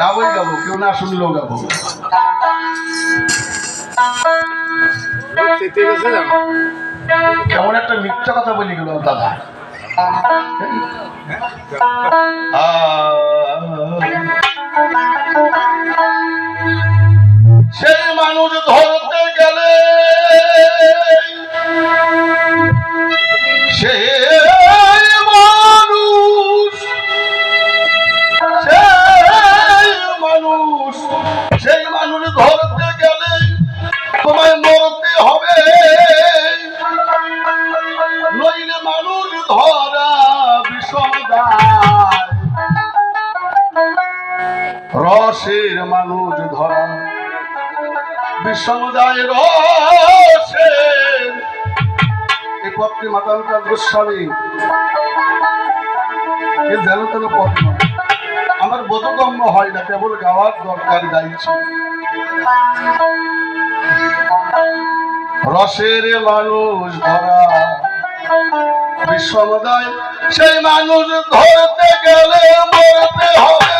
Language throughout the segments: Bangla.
গাবোই গাবো, কেউ না শুনলেও গাবো। কেমন একটা মিথ্যা কথা বলি গেল দাদা। মানুষ ধরতে গেলে রসের মানুষ ধরা। বিষমদায় রসের। এই পথটি মাতাঙ্কার গোস্বামী। এ যেন তেন পথ আমার বোধগম্য হয় না, কেবল গাওয়ার দরকার গাইছি রসের মানুষ ধরা। বিশ্বমদায় সেই মানুষ ধরতে গেলে মরতে হবে।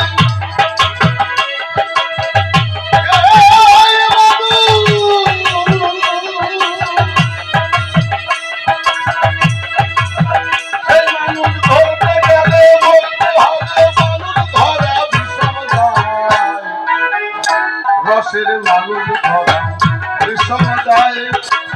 রসের মানুষ ভরা বিশ্বমদায় রসের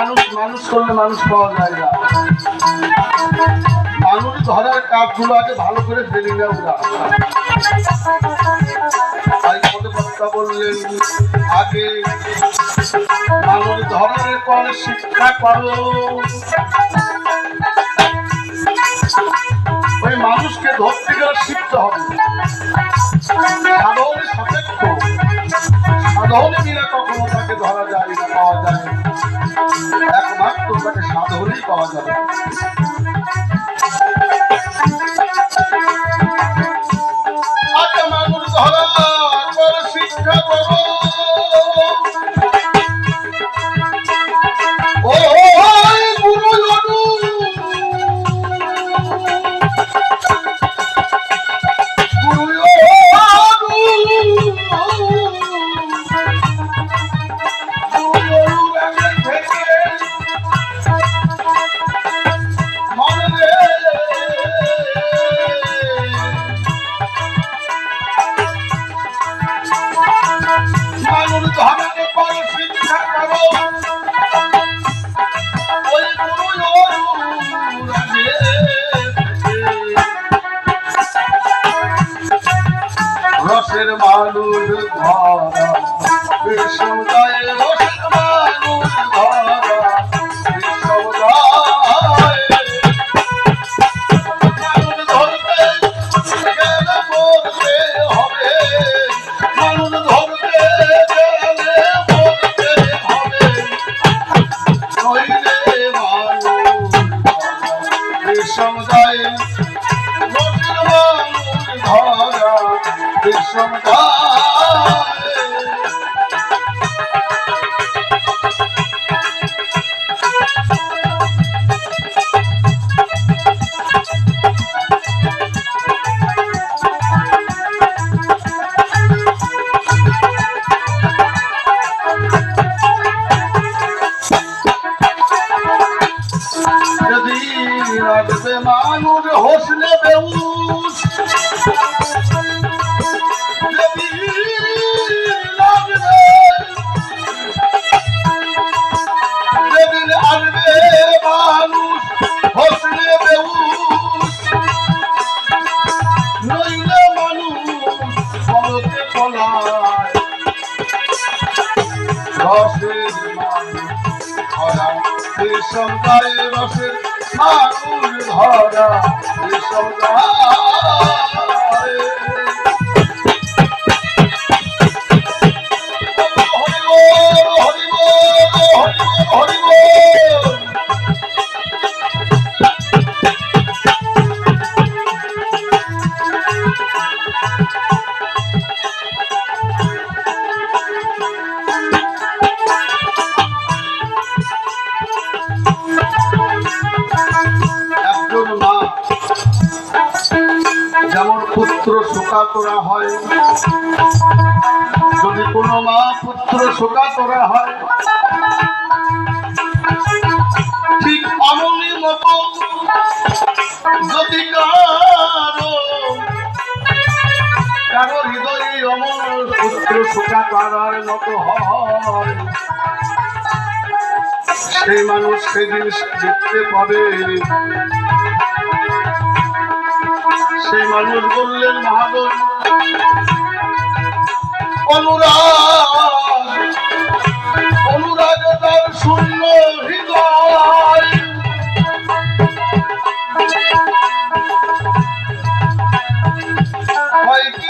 মানুষ মানুষ করলে মানুষ পাওয়া যায় না। মানুষ ধরার কাজগুলো আগে ভালো করে জেনে নেওয়া তাই কথা বললেন, আগে মানুষ ধরার পর শিক্ষা ওই মানুষকে ধরতে গেলে শিখতে হবে। কখনো তাকে ধরা না যায় না। একমাত্র সাধনেই পাওয়া যাবে। আচ্ছা মানুষ ধরা মানুষ ধরা বিশ্বদায় মানুষ ধরা মানুষ ধরা বিষম যায় বিষম গায়ে রসের মানুষ ধরা যেমন পুত্র শোকা করা হয়, যদি কোনো মা পুত্র শোকা করা হয়, ঠিক অমনি মতো যদি কারও হৃদয়ে পুত্র শোকা করার মতো হয়, সেই মানুষ সেদিন দেখতে পাবে। সেই মানুষ বললেন মহাদেব অনুরাগ তার শূন্য হৃদয়। হয় কি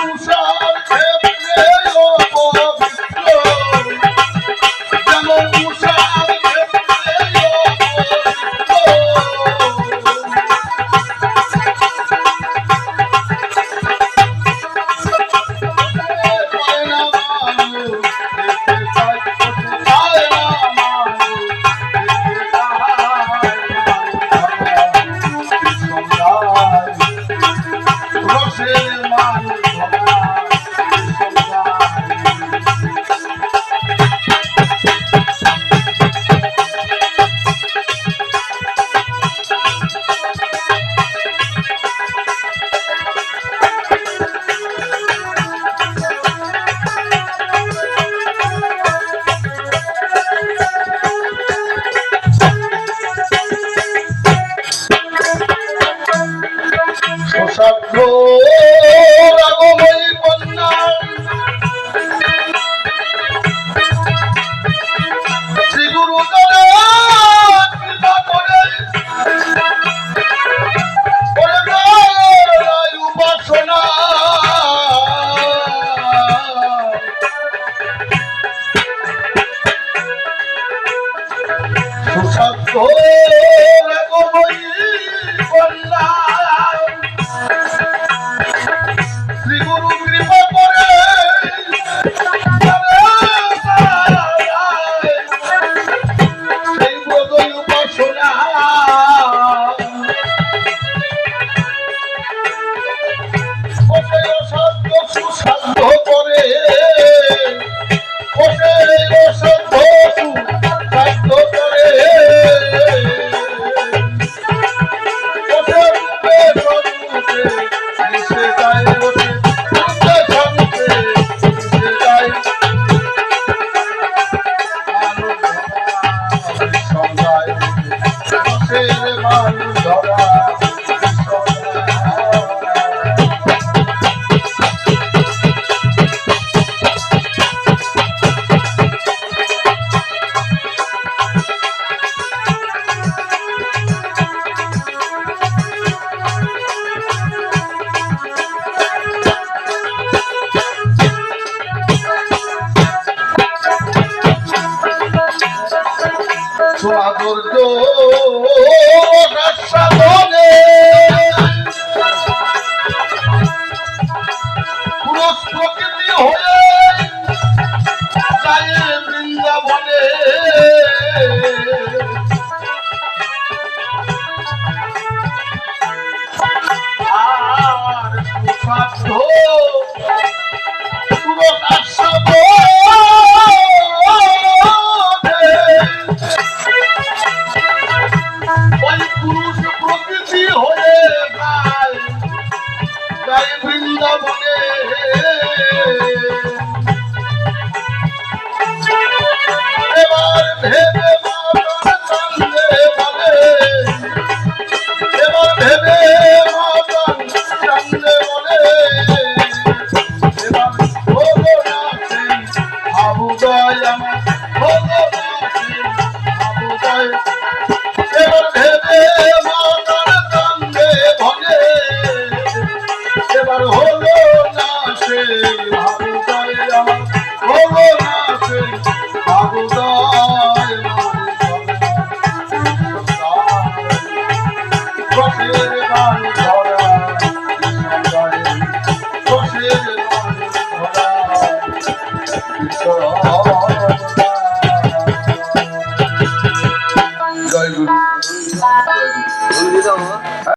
Thank. না